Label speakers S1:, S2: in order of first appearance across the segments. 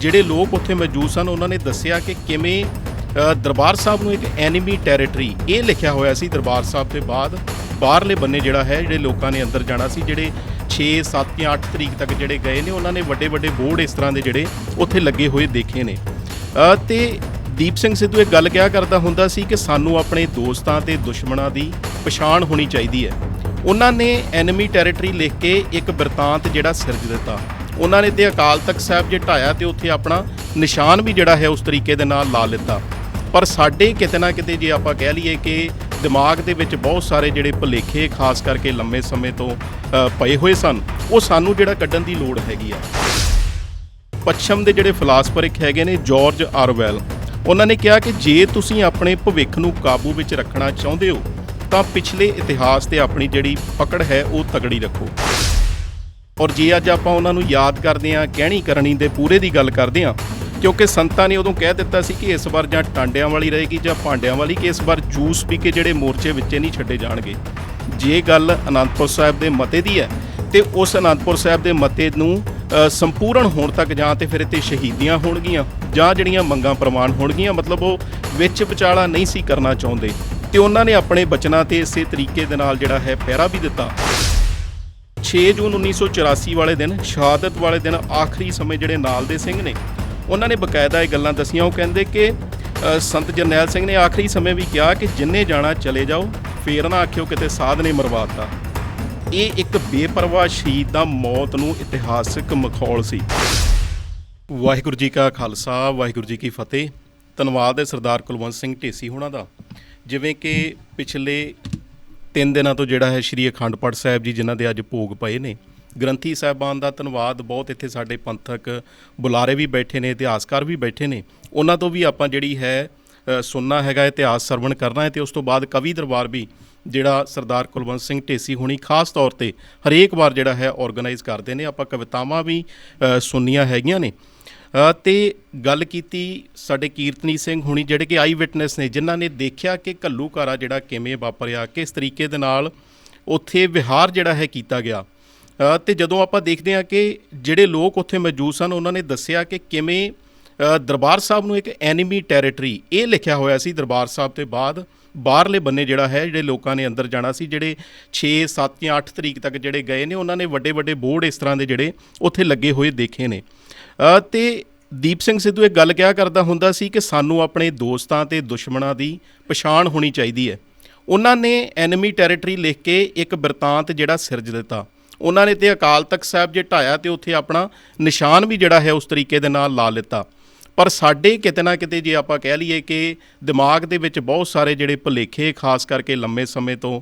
S1: ਜਿਹੜੇ ਲੋਕ ਉੱਥੇ ਮੌਜੂਦ ਸਨ ਉਹਨਾਂ ਨੇ ਦੱਸਿਆ ਕਿ ਕਿਵੇਂ ਦਰਬਾਰ ਸਾਹਿਬ ਨੂੰ ਇੱਕ ਐਨੀਮੀ ਟੈਰੀਟਰੀ ਇਹ ਲਿਖਿਆ ਹੋਇਆ ਸੀ ਦਰਬਾਰ ਸਾਹਿਬ ਦੇ ਬਾਅਦ। ਬਾਹਰਲੇ ਬੰਨੇ ਜਿਹੜਾ ਹੈ ਜਿਹੜੇ ਲੋਕਾਂ ਨੇ ਅੰਦਰ ਜਾਣਾ ਸੀ ਜਿਹੜੇ 6 7 ਜਾਂ 8 ਤਰੀਕ ਤੱਕ ਜਿਹੜੇ ਗਏ ਨੇ ਉਹਨਾਂ ਨੇ ਵੱਡੇ ਵੱਡੇ ਬੋਰਡ ਇਸ ਤਰ੍ਹਾਂ ਦੇ ਜਿਹੜੇ ਉੱਥੇ ਲੱਗੇ ਹੋਏ ਦੇਖੇ ਨੇ। ਅ, ਤੇ ਦੀਪ ਸਿੰਘ ਸਿੱਧੂ ਇਹ ਗੱਲ ਕਿਹਾ ਕਰਦਾ ਹੁੰਦਾ ਸੀ ਕਿ ਸਾਨੂੰ ਆਪਣੇ ਦੋਸਤਾਂ ਤੇ ਦੁਸ਼ਮਣਾਂ ਦੀ ਪਛਾਣ ਹੋਣੀ ਚਾਹੀਦੀ ਹੈ। ਉਹਨਾਂ ਨੇ ਐਨੀਮੀ ਟੈਰੀਟਰੀ ਲਿਖ ਕੇ ਇੱਕ ਬਿਰਤਾਂਤ ਜਿਹੜਾ ਸਿਰਜ ਦਿੱਤਾ। ਉਹਨਾਂ ਨੇ ਤੇ ਅਕਾਲ ਤਖਤ ਸਾਹਿਬ ਜੇ ਢਾਇਆ ਤੇ ਉੱਥੇ ਆਪਣਾ ਨਿਸ਼ਾਨ ਵੀ ਜਿਹੜਾ ਹੈ ਉਸ ਤਰੀਕੇ ਦੇ ਨਾਲ ਲਾ ਲਿੱਤਾ। ਪਰ ਸਾਡੇ ਕਿਤੇ ਨਾ ਕਿਤੇ ਜੇ ਆਪਾਂ ਕਹਿ ਲਈਏ ਕਿ ਦਿਮਾਗ ਦੇ ਵਿੱਚ ਬਹੁਤ ਸਾਰੇ ਜਿਹੜੇ ਭੁਲੇਖੇ, ਖਾਸ ਕਰਕੇ ਲੰਮੇ ਸਮੇਂ ਤੋਂ ਪਏ ਹੋਏ ਸਨ, ਉਹ ਸਾਨੂੰ ਜਿਹੜਾ ਕੱਢਣ ਦੀ ਲੋੜ ਹੈਗੀ ਆ। ਪੱਛਮ ਦੇ ਜਿਹੜੇ ਫਿਲਾਸਫਰ ਇੱਕ ਹੈਗੇ ਨੇ, ਜਾਰਜ ਆਰਵੈਲ, ਉਹਨਾਂ ਨੇ ਕਿਹਾ ਕਿ ਜੇ ਤੁਸੀਂ ਆਪਣੇ ਭਵਿੱਖ ਨੂੰ ਕਾਬੂ ਵਿੱਚ ਰੱਖਣਾ ਚਾਹੁੰਦੇ ਹੋ, ਤਾਂ ਪਿਛਲੇ ਇਤਿਹਾਸ ਤੇ ਆਪਣੀ ਜਿਹੜੀ ਪਕੜ ਹੈ, ਉਹ ਤਗੜੀ ਰੱਖੋ। ਔਰ ਜੇ ਅੱਜ ਆਪਾਂ ਉਹਨਾਂ ਨੂੰ ਯਾਦ ਕਰਦੇ ਹਾਂ ਕਹਿਣੀ ਕਰਨੀ ਦੇ ਪੂਰੇ ਦੀ ਗੱਲ ਕਰਦੇ ਹਾਂ, ਕਿਉਂਕਿ ਸੰਤਾਂ ਨੇ ਉਦੋਂ ਕਹਿ ਦਿੱਤਾ ਸੀ ਕਿ ਇਸ ਵਾਰ ਜਾਂ ਟਾਂਡਿਆਂ ਵਾਲੀ ਰਹੇਗੀ ਜਾਂ ਭਾਂਡਿਆਂ ਵਾਲੀ, ਕਿ ਇਸ ਵਾਰ ਜੂਸ ਪੀ ਕੇ ਜਿਹੜੇ ਮੋਰਚੇ ਵਿੱਚੇ ਨਹੀਂ ਛੱਡੇ ਜਾਣਗੇ। ਜੇ ਗੱਲ ਅਨੰਦਪੁਰ ਸਾਹਿਬ ਦੇ ਮਤੇ ਦੀ ਹੈ, ਤੇ ਉਸ ਅਨੰਦਪੁਰ ਸਾਹਿਬ ਦੇ ਮਤੇ ਨੂੰ ਸੰਪੂਰਨ ਹੋਣ ਤੱਕ ਜਾਂ ਤੇ ਫਿਰ ਇੱਥੇ ਸ਼ਹੀਦੀਆਂ ਹੋਣਗੀਆਂ, ਜਾਂ ਜਿਹੜੀਆਂ ਮੰਗਾਂ ਪ੍ਰਮਾਣ ਹੋਣਗੀਆਂ, ਮਤਲਬ ਉਹ ਵਿੱਚ ਵਿਚਾਲਾ ਨਹੀਂ ਸੀ ਕਰਨਾ ਚਾਹੁੰਦੇ। ਤੇ ਉਹਨਾਂ ਨੇ ਆਪਣੇ ਬਚਨਾਂ ਤੇ ਇਸੇ ਤਰੀਕੇ ਦੇ ਨਾਲ ਜਿਹੜਾ ਹੈ, ਪਹਿਰਾ ਵੀ ਦਿੱਤਾ। 6 ਜੂਨ 1984 ਵਾਲੇ ਦਿਨ, ਸ਼ਹਾਦਤ ਵਾਲੇ ਦਿਨ ਆਖਰੀ ਸਮੇਂ ਜਿਹੜੇ ਨਾਲ ਦੇ ਸਿੰਘ ਨੇ, ਉਹਨਾਂ ਨੇ ਬਕਾਇਦਾ ਇਹ ਗੱਲਾਂ ਦਸੀਆਂ। ਉਹ ਕਹਿੰਦੇ ਕਿ ਸੰਤ ਜਰਨੈਲ ਸਿੰਘ ਨੇ ਆਖਰੀ ਸਮੇਂ ਵੀ ਕਿਹਾ ਕਿ ਜਿੰਨੇ ਜਾਣਾ ਚਲੇ ਜਾਓ, ਫੇਰ ਨਾ ਆਖਿਓ ਕਿਤੇ ਸਾਧ ਨੇ ਮਰਵਾਤਾ। ਇਹ ਇੱਕ ਬੇਪਰਵਾਹ ਸ਼ਹੀਦ ਦਾ ਮੌਤ ਨੂੰ ਇਤਿਹਾਸਕ ਮਖੌਲ ਸੀ। ਵਾਹਿਗੁਰੂ ਜੀ ਕਾ ਖਾਲਸਾ, ਵਾਹਿਗੁਰੂ ਜੀ ਕੀ ਫਤਿਹ। ਧੰਨਵਾਦ ਹੈ ਸਰਦਾਰ ਕੁਲਵੰਤ ਸਿੰਘ ਢੇਸੀ ਹੋਣਾ ਦਾ। ਜਿਵੇਂ ਕਿ ਪਿਛਲੇ ਤਿੰਨ ਦਿਨਾਂ ਤੋਂ ਜਿਹੜਾ ਹੈ ਸ਼੍ਰੀ ਅਖੰਡ ਪਾਠ ਸਾਹਿਬ ਜੀ, ਜਿਨ੍ਹਾਂ ਦੇ ਅੱਜ ਭੋਗ ਪਏ ਨੇ। ਗ੍ਰੰਥੀ ਸਾਹਿਬਾਨ ਦਾ ਧੰਨਵਾਦ, ਬਹੁਤ ਇੱਥੇ ਸਾਡੇ ਪੰਥਕ ਬੁਲਾਰੇ ਵੀ ਬੈਠੇ ਨੇ, ਇਤਿਹਾਸਕਾਰ ਵੀ ਬੈਠੇ ਨੇ। ਉਹਨਾਂ ਤੋਂ ਵੀ ਆਪਾਂ ਜਿਹੜੀ ਹੈ ਸੁਣਨਾ ਹੈਗਾ, ਇਤਿਹਾਸ ਸਰਵਣ ਕਰਨਾ ਹੈ ਤੇ ਉਸ ਤੋਂ ਬਾਅਦ ਕਵੀ ਦਰਬਾਰ ਵੀ ਜਿਹੜਾ ਸਰਦਾਰ ਕੁਲਵੰਤ ਸਿੰਘ ਢੇਸੀ ਹੋਣੀ ਖਾਸ ਤੌਰ ਤੇ ਹਰੇਕ ਵਾਰ ਜਿਹੜਾ ਹੈ ਆਰਗੇਨਾਈਜ਼ ਕਰਦੇ ਨੇ। ਆਪਾਂ ਕਵਿਤਾਵਾਂ ਵੀ ਸੁਣਨੀਆਂ ਹੈਗੀਆਂ ਨੇ। ਤੇ ਗੱਲ ਕੀਤੀ ਸਾਡੇ ਕੀਰਤਨੀ ਸਿੰਘ ਹੁਣੀ ਜਿਹੜੇ ਕਿ ਆਈ ਵਿਟਨੈਸ ਨੇ ਜਿਨ੍ਹਾਂ ਨੇ ਦੇਖਿਆ ਕਿ ਘੱਲੂਘਾਰਾ ਜਿਹੜਾ ਕਿਵੇਂ ਵਾਪਰਿਆ ਕਿਸ ਤਰੀਕੇ ਦੇ ਨਾਲ ਉੱਥੇ ਵਿਹਾਰ ਜਿਹੜਾ ਹੈ ਕੀਤਾ ਗਿਆ। ਅ, ਤੇ ਜਦੋਂ ਆਪਾਂ ਦੇਖਦੇ ਹਾਂ ਕਿ ਜਿਹੜੇ ਲੋਕ ਉੱਥੇ ਮੌਜੂਦ ਸਨ ਉਹਨਾਂ ਨੇ ਦੱਸਿਆ ਕਿ ਕਿਵੇਂ ਦਰਬਾਰ ਸਾਹਿਬ ਨੂੰ ਇੱਕ ਐਨੀਮੀ ਟੈਰੀਟਰੀ ਇਹ ਲਿਖਿਆ ਹੋਇਆ ਸੀ ਦਰਬਾਰ ਸਾਹਿਬ ਤੇ ਬਾਅਦ। ਬਾਹਰਲੇ ਬੰਨੇ ਜਿਹੜਾ ਹੈ ਜਿਹੜੇ ਲੋਕਾਂ ਨੇ ਅੰਦਰ ਜਾਣਾ ਸੀ ਜਿਹੜੇ 6 7 ਜਾਂ 8 ਤਰੀਕ ਤੱਕ ਜਿਹੜੇ ਗਏ ਨੇ ਉਹਨਾਂ ਨੇ ਵੱਡੇ ਵੱਡੇ ਬੋਰਡ ਇਸ ਤਰ੍ਹਾਂ ਦੇ ਜਿਹੜੇ ਉੱਥੇ ਲੱਗੇ ਹੋਏ ਦੇਖੇ ਨੇ। ਤੇ ਦੀਪ ਸਿੰਘ ਸਿੱਧੂ ਇਹ ਗੱਲ ਕਿਹਾ ਕਰਦਾ ਹੁੰਦਾ ਸੀ ਕਿ ਸਾਨੂੰ ਆਪਣੇ ਦੋਸਤਾਂ ਤੇ ਦੁਸ਼ਮਣਾਂ ਦੀ ਪਛਾਣ ਹੋਣੀ ਚਾਹੀਦੀ ਹੈ। ਉਹਨਾਂ ਨੇ ਐਨਮੀ ਟੈਰੀਟਰੀ ਲਿਖ ਕੇ ਇੱਕ ਬਿਰਤਾਂਤ ਜਿਹੜਾ ਸਿਰਜ ਦਿੱਤਾ। ਉਹਨਾਂ ਨੇ ਤੇ ਅਕਾਲ ਤਖਤ ਸਾਹਿਬ ਜੇ ਢਾਇਆ ਤੇ ਉੱਥੇ ਆਪਣਾ ਨਿਸ਼ਾਨ ਵੀ ਜਿਹੜਾ ਹੈ ਉਸ ਤਰੀਕੇ ਦੇ ਨਾਲ ਲਾ ਲਿੱਤਾ। ਪਰ ਸਾਡੇ ਕਿਤੇ ਨਾ ਕਿਤੇ ਜੇ ਆਪਾਂ ਕਹਿ ਲਈਏ ਕਿ ਦਿਮਾਗ ਦੇ ਵਿੱਚ ਬਹੁਤ ਸਾਰੇ ਜਿਹੜੇ ਭੁਲੇਖੇ ਖਾਸ ਕਰਕੇ ਲੰਮੇ ਸਮੇਂ ਤੋਂ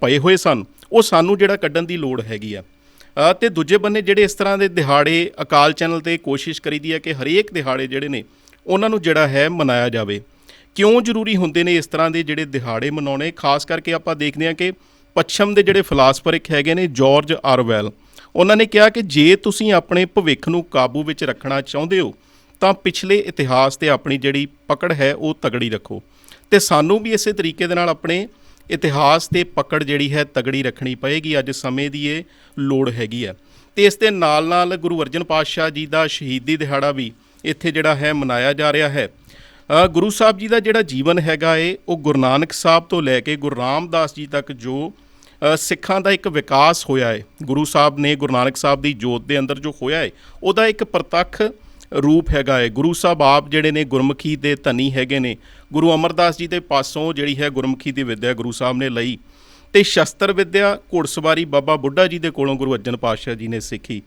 S1: ਪਏ ਹੋਏ ਸਨ, ਉਹ ਸਾਨੂੰ ਜਿਹੜਾ ਕੱਢਣ ਦੀ ਲੋੜ ਹੈਗੀ ਆ। ਤੇ ਦੂਜੇ ਬੰਨੇ ਜਿਹੜੇ ਇਸ ਤਰ੍ਹਾਂ ਦੇ ਦਿਹਾੜੇ ਅਕਾਲ ਚੈਨਲ ਤੇ ਕੋਸ਼ਿਸ਼ ਕਰੀਦੀ ਹੈ ਕਿ ਹਰੇਕ ਦਿਹਾੜੇ ਜਿਹੜੇ ਨੇ, ਉਹਨਾਂ ਨੂੰ ਜਿਹੜਾ ਹੈ ਮਨਾਇਆ ਜਾਵੇ। ਕਿਉਂ ਜ਼ਰੂਰੀ ਹੁੰਦੇ ਨੇ ਇਸ ਤਰ੍ਹਾਂ ਦੇ ਜਿਹੜੇ ਦਿਹਾੜੇ ਮਨਾਉਣੇ? ਖਾਸ ਕਰਕੇ ਆਪਾਂ ਦੇਖਦੇ ਹਾਂ ਕਿ ਪੱਛਮ ਦੇ ਜਿਹੜੇ ਫਿਲਾਸਫਰ ਇੱਕ ਹੈਗੇ ਨੇ, ਜਾਰਜ ਆਰਵੈਲ, ਉਹਨਾਂ ਨੇ ਕਿਹਾ ਕਿ ਜੇ ਤੁਸੀਂ ਆਪਣੇ ਭਵਿੱਖ ਨੂੰ ਕਾਬੂ ਵਿੱਚ ਰੱਖਣਾ ਚਾਹੁੰਦੇ ਹੋ, ਤਾਂ ਪਿਛਲੇ ਇਤਿਹਾਸ ਤੇ ਆਪਣੀ ਜਿਹੜੀ ਪਕੜ ਹੈ, ਉਹ ਤਗੜੀ ਰੱਖੋ। ਤੇ ਸਾਨੂੰ ਵੀ ਇਸੇ ਤਰੀਕੇ ਦੇ ਨਾਲ ਆਪਣੇ ਇਤਿਹਾਸ ਤੇ ਪਕੜ ਜਿਹੜੀ ਹੈ ਤਗੜੀ ਰੱਖਣੀ ਪਏਗੀ। ਅੱਜ ਸਮੇਂ ਦੀ ਇਹ ਲੋੜ ਹੈਗੀ ਹੈ। ਤੇ ਇਸ ਦੇ ਨਾਲ ਨਾਲ ਗੁਰੂ ਅਰਜਨ ਪਾਤਸ਼ਾਹ ਜੀ ਦਾ ਸ਼ਹੀਦੀ ਦਿਹਾੜਾ ਵੀ ਇੱਥੇ ਜਿਹੜਾ ਹੈ ਮਨਾਇਆ ਜਾ ਰਿਹਾ ਹੈ। ਗੁਰੂ ਸਾਹਿਬ ਜੀ ਦਾ ਜਿਹੜਾ ਜੀਵਨ ਹੈਗਾ ਏ, ਉਹ ਗੁਰੂ ਨਾਨਕ ਸਾਹਿਬ ਤੋਂ ਲੈ ਕੇ ਗੁਰੂ ਰਾਮਦਾਸ ਜੀ ਤੱਕ ਜੋ ਸਿੱਖਾਂ ਦਾ ਇੱਕ ਵਿਕਾਸ ਹੋਇਆ ਹੈ ਗੁਰੂ ਸਾਹਿਬ ਨੇ ਗੁਰੂ ਨਾਨਕ ਸਾਹਿਬ ਦੀ ਜੋਤ ਦੇ ਅੰਦਰ ਜੋ ਹੋਇਆ ਹੈ ਉਹਦਾ ਇੱਕ ਪ੍ਰਤੱਖ ਰੂਪ ਹੈਗਾ ਹੈ ਗੁਰੂ ਸਾਹਿਬ ਆਪ ਜਿਹੜੇ ਨੇ ਗੁਰਮੁਖੀ ਦੇ ਧਨੀ ਹੈਗੇ ਨੇ ਗੁਰੂ ਅਮਰਦਾਸ ਜੀ ਦੇ ਪਾਸੋਂ ਜਿਹੜੀ ਹੈ ਗੁਰਮੁਖੀ ਦੀ ਵਿੱਦਿਆ ਗੁਰੂ ਸਾਹਿਬ ਨੇ ਲਈ ਤੇ ਸ਼ਸਤਰ ਵਿੱਦਿਆ ਘੋੜਸਵਾਰੀ ਬਾਬਾ ਬੁੱਢਾ ਜੀ ਦੇ ਕੋਲੋਂ ਗੁਰੂ ਅਰਜਨ ਪਾਤਸ਼ਾਹ ਜੀ ਨੇ ਸਿੱਖੀ।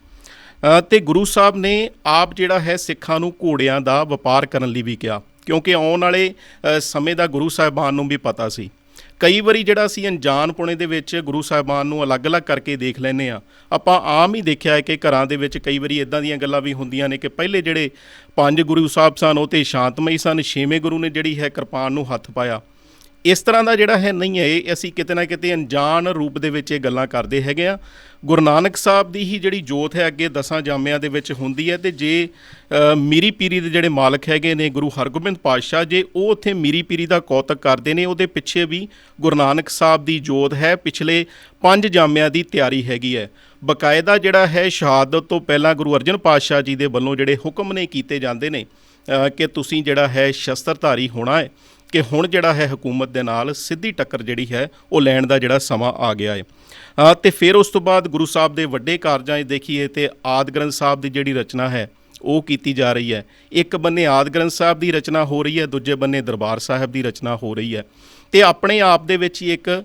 S1: ਅ, ਤੇ ਗੁਰੂ ਸਾਹਿਬ ਨੇ ਆਪ ਜਿਹੜਾ ਹੈ ਸਿੱਖਾਂ ਨੂੰ ਘੋੜਿਆਂ ਦਾ ਵਪਾਰ ਕਰਨ ਲਈ ਵੀ ਕਿਹਾ ਕਿਉਂਕਿ ਆਉਣ ਵਾਲੇ ਸਮੇਂ ਦਾ ਗੁਰੂ ਸਾਹਿਬਾਨ ਨੂੰ ਵੀ ਪਤਾ ਸੀ। ਕਈ ਵਾਰੀ ਜਿਹੜਾ ਅਸੀਂ ਅਣਜਾਣਪੁਣੇ ਦੇ ਵਿੱਚ ਗੁਰੂ ਸਾਹਿਬਾਨ ਨੂੰ ਅਲੱਗ-ਅਲੱਗ ਕਰਕੇ ਦੇਖ ਲੈਨੇ ਆ ਆਪਾਂ ਆਮ ਹੀ ਦੇਖਿਆ ਹੈ ਕਿ ਘਰਾਂ ਦੇ ਵਿੱਚ ਕਈ ਵਾਰੀ ਇਦਾਂ ਦੀਆਂ ਗੱਲਾਂ ਵੀ ਹੁੰਦੀਆਂ ਨੇ ਕਿ ਪਹਿਲੇ ਜਿਹੜੇ ਪੰਜ ਗੁਰੂ ਸਾਹਿਬ ਸਨ, ਉਹ ਤੇ ਸ਼ਾਂਤਮਈ ਸਨ, ਛੇਵੇਂ ਗੁਰੂ ਨੇ ਜਿਹੜੀ ਹੈ ਕਿਰਪਾਨ ਨੂੰ ਹੱਥ ਪਾਇਆ। ਇਸ ਤਰ੍ਹਾਂ ਦਾ ਜਿਹੜਾ ਹੈ ਨਹੀਂ ਹੈ, ਇਹ ਅਸੀਂ ਕਿਤੇ ਨਾ ਕਿਤੇ ਅਣਜਾਣ ਰੂਪ ਦੇ ਵਿੱਚ ਇਹ ਗੱਲਾਂ ਕਰਦੇ ਹੈਗੇ ਆ। ਗੁਰੂ ਨਾਨਕ ਸਾਹਿਬ ਦੀ ਹੀ ਜਿਹੜੀ ਜੋਤ ਹੈ ਅੱਗੇ ਦਸਾਂ ਜਾਮਿਆਂ ਦੇ ਵਿੱਚ ਹੁੰਦੀ ਹੈ ਤੇ ਜੇ ਮੀਰੀ ਪੀਰੀ ਦੇ ਜਿਹੜੇ ਮਾਲਕ ਹੈਗੇ ਨੇ ਗੁਰੂ ਹਰਗੋਬਿੰਦ ਪਾਤਸ਼ਾਹ, ਜੇ ਉਹ ਉੱਥੇ ਮੀਰੀ ਪੀਰੀ ਦਾ ਕੌਤਕ ਕਰਦੇ ਨੇ, ਉਹਦੇ ਪਿੱਛੇ ਵੀ ਗੁਰੂ ਨਾਨਕ ਸਾਹਿਬ ਦੀ ਜੋਤ ਹੈ, ਪਿਛਲੇ ਪੰਜ ਜਾਮਿਆਂ ਦੀ ਤਿਆਰੀ ਹੈਗੀ ਹੈ। ਬਕਾਇਦਾ ਜਿਹੜਾ ਹੈ, ਸ਼ਹਾਦਤ ਤੋਂ ਪਹਿਲਾਂ ਗੁਰੂ ਅਰਜਨ ਪਾਤਸ਼ਾਹ ਜੀ ਦੇ ਵੱਲੋਂ ਜਿਹੜੇ ਹੁਕਮ ਨੇ ਕੀਤੇ ਜਾਂਦੇ ਨੇ ਕਿ ਤੁਸੀਂ ਜਿਹੜਾ ਹੈ ਸ਼ਸਤਰਧਾਰੀ ਹੋਣਾ ਹੈ। ਕਿ ਹੁਣ ਜਿਹੜਾ ਹੈ ਹਕੂਮਤ ਦੇ ਨਾਲ ਸਿੱਧੀ ਟੱਕਰ ਜਿਹੜੀ ਹੈ ਉਹ ਲੈਣ ਦਾ ਜਿਹੜਾ ਸਮਾਂ ਆ ਗਿਆ ਹੈ। ਅ, ਤੇ ਫਿਰ ਉਸ ਤੋਂ ਬਾਅਦ ਗੁਰੂ ਸਾਹਿਬ ਦੇ ਵੱਡੇ ਕਾਰਜਾਂ 'ਚ ਦੇਖੀਏ ਤੇ ਆਦ ਗ੍ਰੰਥ ਸਾਹਿਬ ਦੀ ਜਿਹੜੀ ਰਚਨਾ ਹੈ ਉਹ ਕੀਤੀ ਜਾ ਰਹੀ ਹੈ। ਇੱਕ ਬੰਨੇ ਆਦ ਗ੍ਰੰਥ ਸਾਹਿਬ ਦੀ ਰਚਨਾ ਹੋ ਰਹੀ ਹੈ ਦੂਜੇ ਬੰਨੇ ਦਰਬਾਰ ਸਾਹਿਬ ਦੀ ਰਚਨਾ ਹੋ ਰਹੀ ਹੈ। ਤੇ ਆਪਣੇ ਆਪ ਦੇ ਵਿੱਚ ਹੀ ਇੱਕ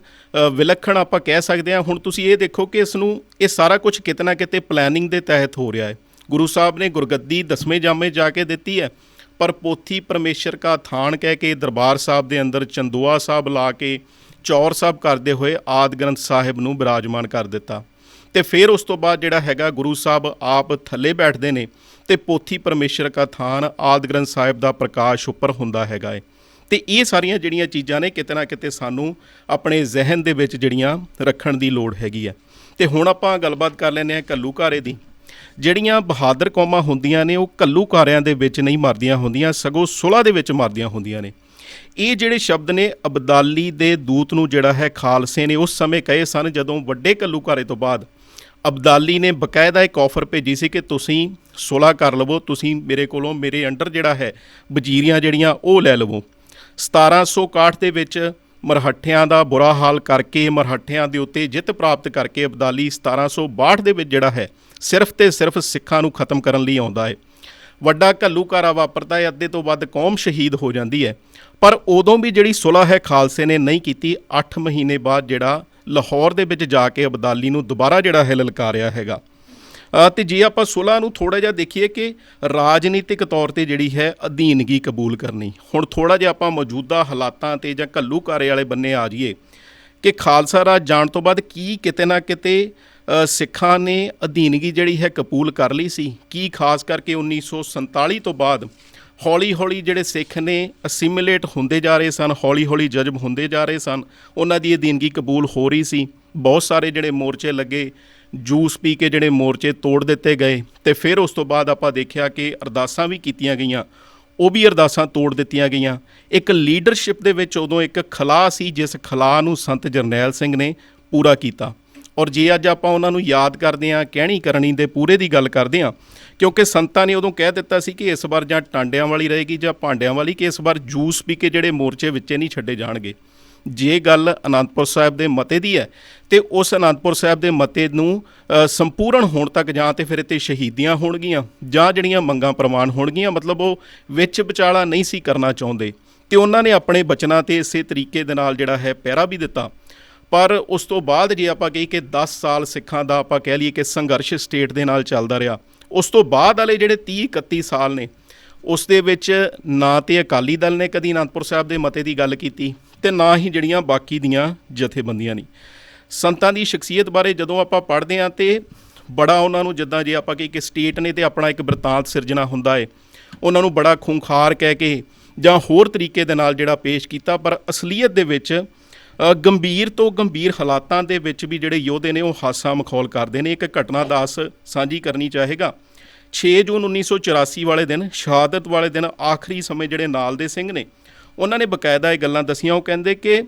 S1: ਵਿਲੱਖਣ ਆਪਾਂ ਕਹਿ ਸਕਦੇ ਹਾਂ ਹੁਣ ਤੁਸੀਂ ਇਹ ਦੇਖੋ ਕਿ ਇਸ ਨੂੰ ਇਹ ਸਾਰਾ ਕੁਝ ਕਿਤੇ ਨਾ ਕਿਤੇ ਪਲੈਨਿੰਗ ਦੇ ਤਹਿਤ ਹੋ ਰਿਹਾ ਹੈ। ਗੁਰੂ ਸਾਹਿਬ ਨੇ ਗੁਰਗੱਦੀ ਦਸਵੇਂ ਜਾਮੇ ਜਾ ਕੇ ਦਿੱਤੀ ਹੈ। ਪਰ ਪੋਥੀ ਪਰਮੇਸ਼ਰ ਕਾ ਥਾਨ ਕਹਿ ਕੇ ਦਰਬਾਰ ਸਾਹਿਬ ਦੇ ਅੰਦਰ ਚੰਦੋਆ ਸਾਹਿਬ ਲਾ ਕੇ ਚੌਰ ਸਾਹਿਬ ਕਰਦੇ ਹੋਏ ਆਦ ਗ੍ਰੰਥ ਸਾਹਿਬ ਨੂੰ ਬਿਰਾਜਮਾਨ ਕਰ ਦਿੱਤਾ। ਤੇ ਫਿਰ ਉਸ ਤੋਂ ਬਾਅਦ ਜਿਹੜਾ ਹੈਗਾ ਗੁਰੂ ਸਾਹਿਬ ਆਪ ਥੱਲੇ ਬੈਠਦੇ ਨੇ ਤੇ ਪੋਥੀ ਪਰਮੇਸ਼ਰ ਕਾ ਥਾਨ ਆਦ ਗ੍ਰੰਥ ਸਾਹਿਬ ਦਾ ਪ੍ਰਕਾਸ਼ ਉੱਪਰ ਹੁੰਦਾ ਹੈਗਾ ਏ। ਤੇ ਇਹ ਸਾਰੀਆਂ ਜਿਹੜੀਆਂ ਚੀਜ਼ਾਂ ਨੇ ਕਿਤੇ ਨਾ ਕਿਤੇ ਸਾਨੂੰ ਆਪਣੇ ਜ਼ਿਹਨ ਦੇ ਵਿੱਚ ਜਿਹੜੀਆਂ ਰੱਖਣ ਦੀ ਲੋੜ ਹੈਗੀ ਹੈ ਤੇ ਹੁਣ ਆਪਾਂ ਗੱਲਬਾਤ ਕਰ ਲੈਂਦੇ ਹਾਂ ਕੱਲੂ ਘਾਰੇ ਦੀ। ਜਿਹੜੀਆਂ ਬਹਾਦਰ ਕੌਮਾਂ ਹੁੰਦੀਆਂ ਨੇ, ਉਹ ਕੱਲੂਕਾਰਿਆਂ ਦੇ ਵਿੱਚ ਨਹੀਂ ਮਰਦੀਆਂ ਹੁੰਦੀਆਂ, ਸਗੋਂ ਸੁਲ੍ਹਾ ਦੇ ਵਿੱਚ ਮਰਦੀਆਂ ਹੁੰਦੀਆਂ ਨੇ। ਇਹ ਜਿਹੜੇ ਸ਼ਬਦ ਨੇ, ਅਬਦਾਲੀ ਦੇ ਦੂਤ ਨੂੰ ਜਿਹੜਾ ਹੈ ਖਾਲਸੇ ਨੇ ਉਸ ਸਮੇਂ ਕਹੇ ਸਨ, ਜਦੋਂ ਵੱਡੇ ਕੱਲੂ ਤੋਂ ਬਾਅਦ ਅਬਦਾਲੀ ਨੇ ਬਕਾਇਦਾ ਇੱਕ ਆਫਰ ਭੇਜੀ ਸੀ ਕਿ ਤੁਸੀਂ ਸੁਲ੍ਹਾ ਕਰ ਲਵੋ, ਤੁਸੀਂ ਮੇਰੇ ਕੋਲੋਂ ਮੇਰੇ ਅੰਡਰ ਜਿਹੜਾ ਹੈ ਵਜ਼ੀਰੀਆਂ ਜਿਹੜੀਆਂ, ਉਹ ਲੈ ਲਵੋ। 1761 ਦੇ ਵਿੱਚ ਮਰਹੱਠਿਆਂ ਦਾ ਬੁਰਾ ਹਾਲ ਕਰਕੇ, ਮਰਹੱਠਿਆਂ ਦੇ ਉੱਤੇ ਜਿੱਤ ਪ੍ਰਾਪਤ ਕਰਕੇ ਅਬਦਾਲੀ 1762 ਦੇ ਵਿੱਚ ਜਿਹੜਾ ਹੈ ਸਿਰਫ ਤੇ ਸਿਰਫ ਸਿੱਖਾਂ ਨੂੰ ਖਤਮ ਕਰਨ ਲਈ ਆਉਂਦਾ ਹੈ। ਵੱਡਾ ਘੱਲੂਕਾਰਾ ਵਾਪਰਦਾ ਹੈ ਅੱਧੇ ਤੋਂ ਵੱਧ ਕੌਮ ਸ਼ਹੀਦ ਹੋ ਜਾਂਦੀ ਹੈ। ਪਰ ਉਦੋਂ ਵੀ ਜਿਹੜੀ ਸੁਲ੍ਹਾ ਹੈ ਖਾਲਸੇ ਨੇ ਨਹੀਂ ਕੀਤੀ 8 ਮਹੀਨੇ ਬਾਅਦ ਜਿਹੜਾ ਲਾਹੌਰ ਦੇ ਵਿੱਚ ਜਾ ਕੇ ਅਬਦਾਲੀ ਨੂੰ ਦੁਬਾਰਾ ਜਿਹੜਾ ਹੈ ਲਲਕਾਰਿਆ ਹੈਗਾ। ਅ, ਤੇ ਜੇ ਆਪਾਂ ਸੁਲ੍ਹਾ ਨੂੰ ਥੋੜਾ ਜਿਹਾ ਦੇਖੀਏ ਕਿ ਰਾਜਨੀਤਿਕ ਤੌਰ ਤੇ ਜਿਹੜੀ ਹੈ ਅਧੀਨਗੀ ਕਬੂਲ ਕਰਨੀ। ਹੁਣ ਥੋੜਾ ਜਿਹਾ ਆਪਾਂ ਮੌਜੂਦਾ ਹਾਲਾਤਾਂ ਤੇ ਜਾਂ ਘੱਲੂਕਾਰੇ ਵਾਲੇ ਬੰਨੇ ਆ ਜਾਈਏ ਕਿ ਖਾਲਸਾ ਰਾਜ ਜਾਣ ਤੋਂ ਬਾਅਦ ਕੀ ਕਿਤੇ ਨਾ ਕਿਤੇ ਸਿੱਖਾਂ ਨੇ ਅਧੀਨਗੀ ਜਿਹੜੀ ਹੈ ਕਬੂਲ ਕਰ ਲਈ ਸੀ। ਕੀ ਖਾਸ ਕਰਕੇ 1947 ਤੋਂ ਬਾਅਦ ਹੌਲੀ-ਹੌਲੀ ਜਿਹੜੇ ਸਿੱਖ ਨੇ ਅਸਿਮੀਲੇਟ ਹੁੰਦੇ ਜਾ ਰਹੇ ਸਨ, ਹੌਲੀ-ਹੌਲੀ ਜਜ਼ਬ ਹੁੰਦੇ ਜਾ ਰਹੇ ਸਨ, ਉਹਨਾਂ ਦੀ ਅਧੀਨਗੀ ਕਬੂਲ ਹੋ ਰਹੀ ਸੀ। ਬਹੁਤ ਸਾਰੇ ਜਿਹੜੇ ਮੋਰਚੇ ਲੱਗੇ, ਜੂਸ ਪੀ ਕੇ ਜਿਹੜੇ ਮੋਰਚੇ ਤੋੜ ਦਿੱਤੇ ਗਏ ਤੇ ਫਿਰ ਉਸ ਤੋਂ ਬਾਅਦ ਆਪਾਂ ਦੇਖਿਆ ਕਿ ਅਰਦਾਸਾਂ ਵੀ ਕੀਤੀਆਂ ਗਈਆਂ, ਉਹ ਵੀ ਅਰਦਾਸਾਂ ਤੋੜ ਦਿੱਤੀਆਂ ਗਈਆਂ। ਇੱਕ ਲੀਡਰਸ਼ਿਪ ਦੇ ਵਿੱਚ ਉਦੋਂ ਇੱਕ ਖਲਾ ਸੀ, ਜਿਸ ਖਲਾ ਨੂੰ ਸੰਤ ਜਰਨੈਲ ਸਿੰਘ ਨੇ ਪੂਰਾ ਕੀਤਾ। ਔਰ ਜੇ ਅੱਜ ਆਪਾਂ ਉਹਨਾਂ ਨੂੰ ਯਾਦ ਕਰਦੇ ਹਾਂ, ਕਹਿਣੀ ਕਰਨੀ ਦੇ ਪੂਰੇ ਦੀ ਗੱਲ ਕਰਦੇ ਹਾਂ, ਕਿਉਂਕਿ ਸੰਤਾਂ ਨੇ ਉਦੋਂ ਕਹਿ ਦਿੱਤਾ ਸੀ ਕਿ ਇਸ ਵਾਰ ਜਾਂ ਟਾਂਡਿਆਂ ਵਾਲੀ ਰਹੇਗੀ ਜਾਂ ਭਾਂਡਿਆਂ ਵਾਲੀ, ਕਿ ਇਸ ਵਾਰ ਜੂਸ ਪੀ ਕੇ ਜਿਹੜੇ ਮੋਰਚੇ ਵਿੱਚੇ ਨਹੀਂ ਛੱਡੇ ਜਾਣਗੇ। ਜੇ ਗੱਲ ਅਨੰਦਪੁਰ ਸਾਹਿਬ ਦੇ ਮਤੇ ਦੀ ਹੈ, ਤੇ ਉਸ ਅਨੰਦਪੁਰ ਸਾਹਿਬ ਦੇ ਮਤੇ ਨੂੰ ਸੰਪੂਰਨ ਹੋਣ ਤੱਕ ਜਾਂ ਤੇ ਫਿਰ ਇੱਥੇ ਸ਼ਹੀਦੀਆਂ ਹੋਣਗੀਆਂ, ਜਾਂ ਜਿਹੜੀਆਂ ਮੰਗਾਂ ਪ੍ਰਮਾਣ ਹੋਣਗੀਆਂ, ਮਤਲਬ ਉਹ ਵਿੱਚ ਵਿਚਾਲਾ ਨਹੀਂ ਸੀ ਕਰਨਾ ਚਾਹੁੰਦੇ। ਤੇ ਉਹਨਾਂ ਨੇ ਆਪਣੇ ਬਚਨਾਂ ਤੇ ਇਸੇ ਤਰੀਕੇ ਦੇ ਨਾਲ ਜਿਹੜਾ ਹੈ, ਪਹਿਰਾ ਵੀ ਦਿੱਤਾ। ਪਰ ਉਸ ਤੋਂ ਬਾਅਦ ਜੇ ਆਪਾਂ ਕਹੀ ਕਿ 10 ਸਾਲ ਸਿੱਖਾਂ ਦਾ ਆਪਾਂ ਕਹਿ ਲਈਏ ਕਿ ਸੰਘਰਸ਼ ਸਟੇਟ ਦੇ ਨਾਲ ਚੱਲਦਾ ਰਿਹਾ, ਉਸ ਤੋਂ ਬਾਅਦ ਵਾਲੇ ਜਿਹੜੇ 30 31 ਸਾਲ ਨੇ, ਉਸ ਦੇ ਵਿੱਚ ਨਾ ਤੇ ਅਕਾਲੀ ਦਲ ਨੇ ਕਦੀ ਅਨੰਦਪੁਰ ਸਾਹਿਬ ਦੇ ਮਤੇ ਦੀ ਗੱਲ ਕੀਤੀ ਤੇ ਨਾ ਹੀ ਜਿਹੜੀਆਂ ਬਾਕੀ ਦੀਆਂ ਜਥੇਬੰਦੀਆਂ ਨੇ। ਸੰਤਾਂ ਦੀ ਸ਼ਖਸੀਅਤ ਬਾਰੇ ਜਦੋਂ ਆਪਾਂ ਪੜ੍ਹਦੇ ਹਾਂ ਤੇ ਬੜਾ ਉਹਨਾਂ ਨੂੰ ਜਿੱਦਾਂ ਜੇ ਆਪਾਂ ਕਹੀ ਕਿ ਸਟੇਟ ਨੇ ਤੇ ਆਪਣਾ ਇੱਕ ਬਰਤਾਂਤ ਸਿਰਜਣਾ ਹੁੰਦਾ ਏ, ਉਹਨਾਂ ਨੂੰ ਬੜਾ ਖੁੰਖਾਰ ਕਹਿ ਕੇ ਜਾਂ ਹੋਰ ਤਰੀਕੇ ਦੇ ਨਾਲ ਜਿਹੜਾ ਪੇਸ਼ ਕੀਤਾ, ਪਰ ਅਸਲੀਅਤ ਦੇ ਵਿੱਚ ਗੰਭੀਰ ਤੋਂ ਗੰਭੀਰ ਹਾਲਾਤਾਂ ਦੇ ਵਿੱਚ ਵੀ ਜਿਹੜੇ ਯੋਧੇ ਨੇ ਉਹ ਹਾਸਾ ਮਖੌਲ ਕਰਦੇ ਨੇ। ਇੱਕ ਘਟਨਾ ਦਾਸ ਸਾਂਝੀ ਕਰਨੀ ਚਾਹੇਗਾ। 6 ਜੂਨ 1984 ਵਾਲੇ ਦਿਨ, ਸ਼ਹਾਦਤ ਵਾਲੇ ਦਿਨ ਆਖਰੀ ਸਮੇਂ ਜਿਹੜੇ ਨਾਲ ਦੇ ਸਿੰਘ ਨੇ, ਉਹਨਾਂ ਨੇ ਬਕਾਇਦਾ ਇਹ ਗੱਲਾਂ ਦਸੀਆਂ। ਉਹ ਕਹਿੰਦੇ ਕਿ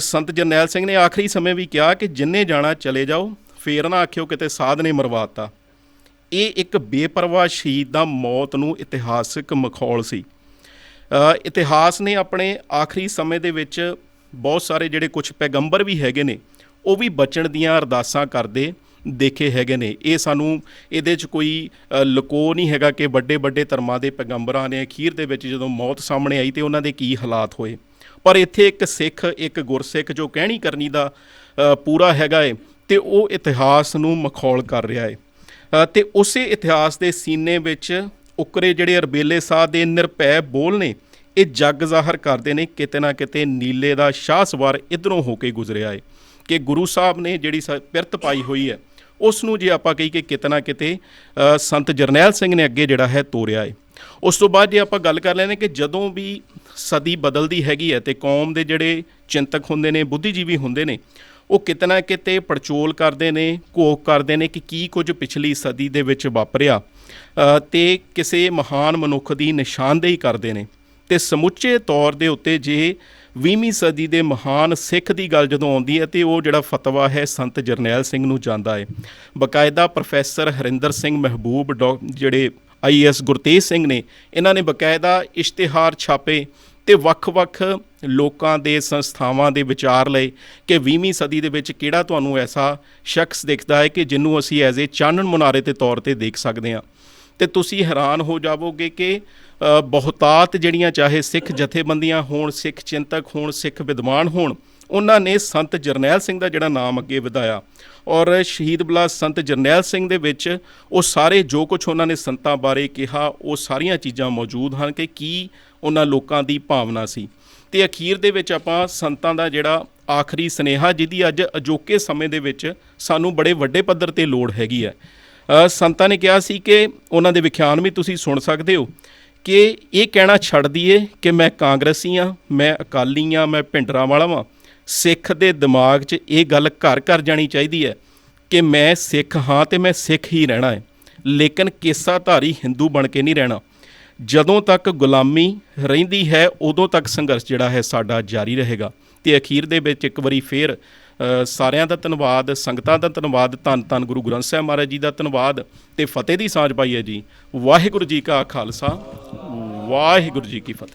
S1: ਸੰਤ ਜਰਨੈਲ ਸਿੰਘ ਨੇ ਆਖਰੀ ਸਮੇਂ ਵੀ ਕਿਹਾ ਕਿ ਜਿੰਨੇ ਜਾਣਾ ਚਲੇ ਜਾਓ, ਫੇਰ ਨਾ ਆਖਿਓ ਕਿਤੇ ਸਾਧ ਨੇ ਮਰਵਾਤਾ। ਇਹ ਇੱਕ ਬੇਪਰਵਾਹ ਸ਼ਹੀਦ ਦਾ ਮੌਤ ਨੂੰ ਇਤਿਹਾਸਕ ਮਖੌਲ ਸੀ। ਇਤਿਹਾਸ ਨੇ ਆਪਣੇ ਆਖਰੀ ਸਮੇਂ ਦੇ ਵਿੱਚ ਬਹੁਤ ਸਾਰੇ ਜਿਹੜੇ ਕੁਝ ਪੈਗੰਬਰ ਵੀ ਹੈਗੇ ਨੇ ਉਹ ਵੀ ਬਚਣ ਦੀਆਂ ਅਰਦਾਸਾਂ ਕਰਦੇ ਦੇਖੇ ਹੈਗੇ ਨੇ। ਇਹ ਸਾਨੂੰ ਇਹਦੇ 'ਚ ਕੋਈ ਅ, ਲੁਕੋ ਨਹੀਂ ਹੈਗਾ ਕਿ ਵੱਡੇ ਵੱਡੇ ਧਰਮਾਂ ਦੇ ਪੈਗੰਬਰਾਂ ਨੇ ਅਖੀਰ ਦੇ ਵਿੱਚ ਜਦੋਂ ਮੌਤ ਸਾਹਮਣੇ ਆਈ ਤੇ ਉਹਨਾਂ ਦੇ ਕੀ ਹਾਲਾਤ ਹੋਏ। ਪਰ ਇੱਥੇ ਇੱਕ ਸਿੱਖ ਇੱਕ ਗੁਰਸਿੱਖ ਜੋ ਕਹਿਣੀ ਕਰਨੀ ਦਾ ਪੂਰਾ ਹੈਗਾ ਏ ਤੇ ਉਹ ਇਤਿਹਾਸ ਨੂੰ ਮਖੌਲ ਕਰ ਰਿਹਾ ਏ। ਅ, ਤੇ ਉਸੇ ਇਤਿਹਾਸ ਦੇ ਸੀਨੇ ਵਿੱਚ ਉਕਰੇ ਜਿਹੜੇ ਅਰਬੇਲੇ ਸਾਹ ਦੇ ਨਿਰਪੈ ਬੋਲ ਨੇ ਇਹ ਜੱਗ ਜ਼ਾਹਰ ਕਰਦੇ ਨੇ ਕਿਤੇ ਨਾ ਕਿਤੇ ਨੀਲੇ ਦਾ ਸ਼ਾਹ ਸਵਾਰ ਇਧਰੋਂ ਹੋ ਕੇ ਗੁਜ਼ਰਿਆ ਏ। ਕਿ ਗੁਰੂ ਸਾਹਿਬ ਨੇ ਜਿਹੜੀ ਸ- ਪਿਰਤ ਪਾਈ ਹੋਈ ਹੈ ਉਸ ਨੂੰ ਜੇ ਆਪਾਂ ਕਹੀ ਕਿ ਕਿਤੇ ਨਾ ਕਿਤੇ ਸੰਤ ਜਰਨੈਲ ਸਿੰਘ ਨੇ ਅੱਗੇ ਜਿਹੜਾ ਹੈ ਤੋਰਿਆ ਏ। ਉਸ ਤੋਂ ਬਾਅਦ ਜੇ ਆਪਾਂ ਗੱਲ ਕਰ ਲੈਂਦੇ ਕਿ ਜਦੋਂ ਵੀ ਸਦੀ ਬਦਲਦੀ ਹੈਗੀ ਹੈ ਤੇ ਕੌਮ ਦੇ ਜਿਹੜੇ ਚਿੰਤਕ ਹੁੰਦੇ ਨੇ ਬੁੱਧੀਜੀਵੀ ਹੁੰਦੇ ਨੇ ਉਹ ਕਿਤੇ ਨਾ ਕਿਤੇ ਪੜਚੋਲ ਕਰਦੇ ਨੇ ਘੋਖ ਕਰਦੇ ਨੇ ਕਿ ਕੀ ਕੁਝ ਪਿਛਲੀ ਸਦੀ ਦੇ ਵਿੱਚ ਵਾਪਰਿਆ। ਅ, ਤੇ ਕਿਸੇ ਮਹਾਨ ਮਨੁੱਖ ਦੀ ਨਿਸ਼ਾਨਦੇਹੀ ਕਰਦੇ ਨੇ। ਤੇ ਸਮੁੱਚੇ ਤੌਰ ਦੇ ਉੱਤੇ ਜੇ 20ਵੀਂ ਸਦੀ ਦੇ ਮਹਾਨ ਸਿੱਖ ਦੀ ਗੱਲ ਜਦੋਂ ਆਉਂਦੀ ਹੈ ਤੇ ਉਹ ਜਿਹੜਾ ਫਤਵਾ ਹੈ ਸੰਤ ਜਰਨੈਲ ਸਿੰਘ ਨੂੰ ਜਾਂਦਾ ਹੈ। ਬਕਾਇਦਾ ਪ੍ਰੋਫੈਸਰ ਹਰਿੰਦਰ ਸਿੰਘ ਮਹਿਬੂਬ ਡਾਕ- ਜਿਹੜੇ ਆਈਐਸ ਗੁਰਤੇਜ ਸਿੰਘ ਨੇ, ਇਹਨਾਂ ਨੇ ਬਕਾਇਦਾ ਇਸ਼ਤਿਹਾਰ ਛਾਪੇ ਤੇ ਵੱਖ-ਵੱਖ ਲੋਕਾਂ ਦੇ ਸੰਸਥਾਵਾਂ ਦੇ ਵਿਚਾਰ ਲਏ ਕਿ 20ਵੀਂ ਸਦੀ ਦੇ ਵਿੱਚ ਕਿਹੜਾ ਤੁਹਾਨੂੰ ਐਸਾ ਸ਼ਖਸ ਦਿਖਦਾ ਹੈ ਕਿ ਜਿਹਨੂੰ ਅਸੀਂ ਐਜ਼ ਏ ਚਾਨਣ ਮੁਨਾਰੇ ਦੇ ਤੌਰ ਤੇ ਦੇਖ ਸਕਦੇ ਹਾਂ। ਤੇ ਤੁਸੀਂ ਹੈਰਾਨ ਹੋ ਜਾਵੋਗੇ ਕਿ ਬਹੁਤਾਤ ਜਿਹੜੀਆਂ ਚਾਹੇ ਸਿੱਖ ਜਥੇਬੰਦੀਆਂ ਹੋਣ, ਸਿੱਖ ਚਿੰਤਕ ਹੋਣ, ਸਿੱਖ ਵਿਦਵਾਨ ਹੋਣ, ਉਹਨਾਂ ਨੇ ਸੰਤ ਜਰਨੈਲ ਸਿੰਘ ਦਾ ਜਿਹੜਾ ਨਾਮ ਅੱਗੇ ਵਧਾਇਆ। ਔਰ ਸ਼ਹੀਦ ਬਲਾ ਸੰਤ ਜਰਨੈਲ ਸਿੰਘ ਦੇ ਵਿੱਚ ਉਹ ਸਾਰੇ ਜੋ ਕੁਝ ਉਹਨਾਂ ਨੇ ਸੰਤਾਂ ਬਾਰੇ ਕਿਹਾ, ਉਹ ਸਾਰੀਆਂ ਚੀਜ਼ਾਂ ਮੌਜੂਦ ਹਨ ਕਿ ਕੀ ਉਹਨਾਂ ਲੋਕਾਂ ਦੀ ਭਾਵਨਾ ਸੀ। ਤੇ ਅਖੀਰ ਦੇ ਵਿੱਚ ਆਪਾਂ ਸੰਤਾਂ ਦਾ ਜਿਹੜਾ ਆਖਰੀ ਸਨੇਹਾ, ਜਿਹਦੀ ਅੱਜ ਅਜੋਕੇ ਸਮੇਂ ਦੇ ਵਿੱਚ ਸਾਨੂੰ ਬੜੇ ਵੱਡੇ ਪੱਧਰ ਤੇ ਲੋੜ ਹੈਗੀ ਹੈ। ਸੰਤਾਂ ਨੇ ਕਿਹਾ ਸੀ ਕਿ ਉਹਨਾਂ ਦੇ ਵਿਖਿਆਨ ਵੀ ਤੁਸੀਂ ਸੁਣ ਸਕਦੇ ਹੋ ਕਿ ਇਹ ਕਹਿਣਾ ਛੱਡ ਦਈਏ ਕਿ ਮੈਂ ਕਾਂਗਰਸੀ ਆ ਮੈਂ ਅਕਾਲੀ ਆ ਮੈਂ ਭਿੰਡਰਾਂ ਵਾਲਾ ਵਾਂ। ਸਿੱਖ ਦੇ ਦਿਮਾਗ 'ਚ ਇਹ ਗੱਲ ਘਰ ਘਰ ਜਾਣੀ ਚਾਹੀਦੀ ਹੈ ਕਿ ਮੈਂ ਸਿੱਖ ਹਾਂ ਤੇ ਮੈਂ ਸਿੱਖ ਹੀ ਰਹਿਣਾ ਹੈ। ਲੇਕਿਨ ਕੇਸਾਧਾਰੀ ਹਿੰਦੂ ਬਣ ਕੇ ਨਹੀਂ ਰਹਿਣਾ। ਜਦੋਂ ਤੱਕ ਗੁਲਾਮੀ ਰਹਿੰਦੀ ਹੈ, ਉਦੋਂ ਤੱਕ ਸੰਘਰਸ਼ ਜਿਹੜਾ ਹੈ ਸਾਡਾ ਜਾਰੀ ਰਹੇਗਾ। ਤੇ ਅਖੀਰ ਦੇ ਵਿੱਚ ਇੱਕ ਵਾਰੀ ਫੇਰ ਸਾਰਿਆਂ ਦਾ ਧੰਨਵਾਦ, ਸੰਗਤਾਂ ਦਾ ਧੰਨਵਾਦ, ਧੰਨ ਧੰਨ ਗੁਰੂ ਗ੍ਰੰਥ ਸਾਹਿਬ ਮਹਾਰਾਜ ਜੀ ਦਾ ਧੰਨਵਾਦ ਤੇ ਫਤਿਹ ਦੀ ਸਾਂਝ ਪਾਈ ਹੈ ਜੀ। ਵਾਹਿਗੁਰੂ ਜੀ ਕਾ ਖਾਲਸਾ, ਵਾਹਿਗੁਰੂ ਜੀ ਕੀ ਫਤਿਹ।